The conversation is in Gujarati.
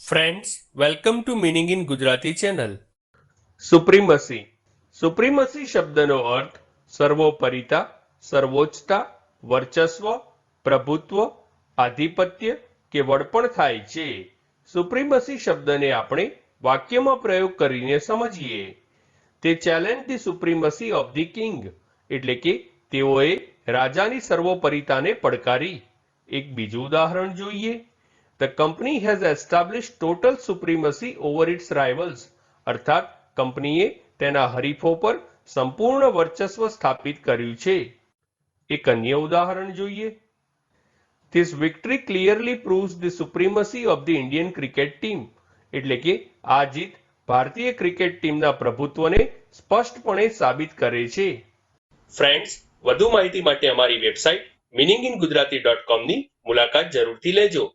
Friends welcome to meaning in Gujarati channel supremacy supremacy શબ્દનો અર્થ સર્વોપરિતા સર્વોચ્ચતા વર્ચસ્વ પ્રભુત્વ આધિપત્ય કે વડપણ થાય છે સુપ્રીમસી શબ્દને આપણે વાક્યમાં પ્રયોગ કરીને સમજીએ તે challenge the supremacy of the king એટલે કે તેઓએ રાજાની સર્વોપરિતાને પડકારી એક બીજું ઉદાહરણ જોઈએ the company has establish total supremacy over its rivals અર્થાત કંપનીએ તેના હરીફો પર સંપૂર્ણ વર્ચસ્વ સ્થાપિત કર્યું છે. એક અન્ય ઉદાહરણ જોઈએ. This victory clearly proves the supremacy of the Indian cricket team એટલે કે આ જીત ભારતીય ક્રિકેટ ટીમના પ્રભુત્વને સ્પષ્ટપણે સાબિત કરે છે. ફ્રેન્ડ્સ વધુ માહિતી માટે અમારી website meaning in Gujarati dot કોમની મુલાકાત જરૂરથી લેજો.